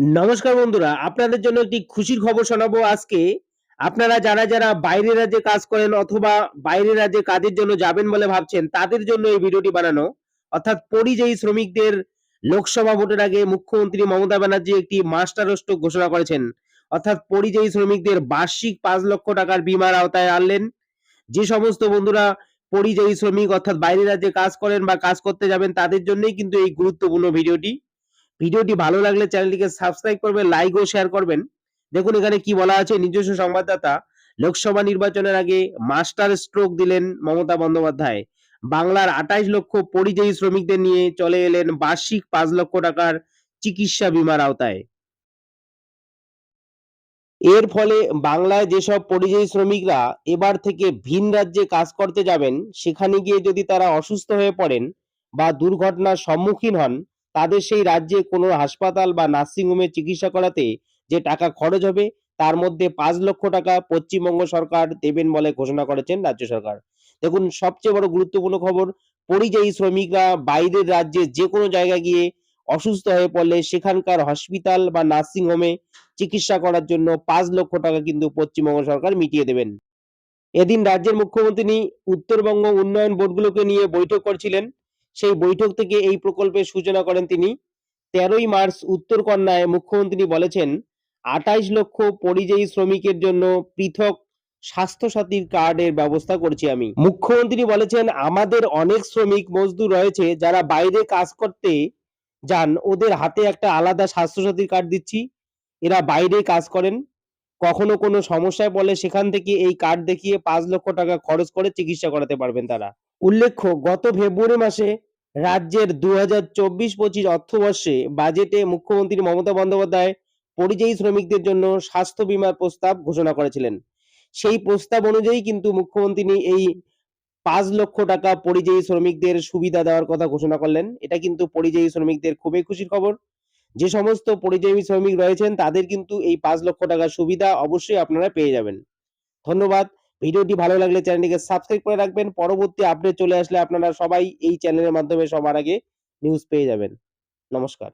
নমস্কার বন্ধুরা, আপনাদের জন্য একটি খুশির খবর শোনাবো আজকে। আপনারা যারা যারা বাইরের রাজ্যে কাজ করেন অথবা বাইরের রাজ্যে কাজের জন্য যাবেন বলে ভাবছেন, তাদের জন্য এই ভিডিওটি বানানো। অর্থাৎ পরিযায়ী শ্রমিকদের লোকসভা ভোটের আগে মুখ্যমন্ত্রী মমতা ব্যানার্জি একটি মাস্টার ঘোষণা করেছেন। অর্থাৎ পরিযায়ী শ্রমিকদের বার্ষিক পাঁচ লক্ষ টাকার বিমার আওতায় আনলেন। যে সমস্ত বন্ধুরা পরিযায়ী শ্রমিক অর্থাৎ বাইরের রাজ্যে কাজ করেন বা কাজ করতে যাবেন, তাদের জন্যই কিন্তু এই গুরুত্বপূর্ণ ভিডিওটি। ভিডিওটি ভালো লাগলে চ্যানেলটিকে সাবস্ক্রাইব করবেন লাইক ও শেয়ার করবেন। দেখুন এখানে কি বলা আছে, নিজস্ব সংবাদদাতা লোকসভা নির্বাচনের আগে মাস্টার স্ট্রোক দিলেন মমতা বন্দ্যোপাধ্যায়। বাংলার আঠাইশ লক্ষ পরিযায়ী শ্রমিকদের নিয়ে চলে এলেন বার্ষিক পাঁচ লক্ষ টাকার চিকিৎসা বিমার আওতায়। এর ফলে বাংলায় যেসব পরিযায়ী শ্রমিকরা এবার থেকে ভিন রাজ্যে কাজ করতে যাবেন, সেখানে গিয়ে যদি তারা অসুস্থ হয়ে পড়েন বা দুর্ঘটনার সম্মুখীন হন তাদের সেই রাজ্যে কোনো হাসপাতাল বা নার্সিংহোমে চিকিৎসা করাতে যে টাকা খরচ হবে, তার মধ্যে পাঁচ লক্ষ টাকা পশ্চিমবঙ্গ সরকার দেবেন বলে ঘোষণা করেছেন রাজ্য সরকার। দেখুন, সবচেয়ে বড় গুরুত্বপূর্ণ খবর, পরিযায়ী শ্রমিকরা বাইরের রাজ্যে যে কোনো জায়গায় গিয়ে অসুস্থ হয়ে পড়লে সেখানকার হসপিটাল বা নার্সিং হোমে চিকিৎসা করার জন্য পাঁচ লক্ষ টাকা কিন্তু পশ্চিমবঙ্গ সরকার মিটিয়ে দেবেন। এদিন রাজ্যের মুখ্যমন্ত্রী উত্তরবঙ্গ উন্নয়ন বোর্ডগুলোকে নিয়ে বৈঠক করছিলেন। সেই বৈঠক থেকে এই প্রকল্পের সূচনা করেন তিনি। তেরোই মার্চ উত্তর উত্তরকন্যায় মুখ্যমন্ত্রী বলেছেন, আঠাইশ লক্ষ পরিযায়ী শ্রমিকের জন্য পৃথক স্বাস্থ্যসাথীর কার্ডের ব্যবস্থা করছি আমি। মুখ্যমন্ত্রী বলেছেন, আমাদের অনেক শ্রমিক মজদুর রয়েছে যারা বাইরে কাজ করতে যান। ওদের হাতে একটা আলাদা স্বাস্থ্যসাথীর কার্ড দিচ্ছি। এরা বাইরে কাজ করেন। কখনো কোনো সমস্যায় পড়লে সেখান থেকে এই কার্ড দেখিয়ে পাঁচ লক্ষ টাকা খরচ করে চিকিৎসা করাতে পারবেন তারা। উল্লেখ্য, গত ফেব্রুয়ারি মাসে রাজ্যের দু হাজার চব্বিশ পঁচিশ অর্থবর্ষে বাজেটে মুখ্যমন্ত্রী মমতা বন্দ্যোপাধ্যায় পরিযায়ী শ্রমিকদের জন্য স্বাস্থ্য বীমার প্রস্তাব ঘোষণা করেছিলেন। সেই প্রস্তাব অনুযায়ী কিন্তু মুখ্যমন্ত্রী এই পাঁচ লক্ষ টাকা পরিযায়ী শ্রমিকদের সুবিধা দেওয়ার কথা ঘোষণা করলেন। এটা কিন্তু পরিযায়ী শ্রমিকদের খুবই খুশির খবর। যে সমস্ত পরিযায়ী শ্রমিক রয়েছেন, তাদের কিন্তু এই পাঁচ লক্ষ টাকার সুবিধা অবশ্যই আপনারা পেয়ে যাবেন। ধন্যবাদ। ভিডিওটি ভালো লাগলে চ্যানেলটিকে সাবস্ক্রাইব করে রাখবেন। পরবর্তী আপডেট চলে আসলে আপনারা সবাই এই চ্যানেলের মাধ্যমে সবার আগে নিউজ পেয়ে যাবেন। নমস্কার।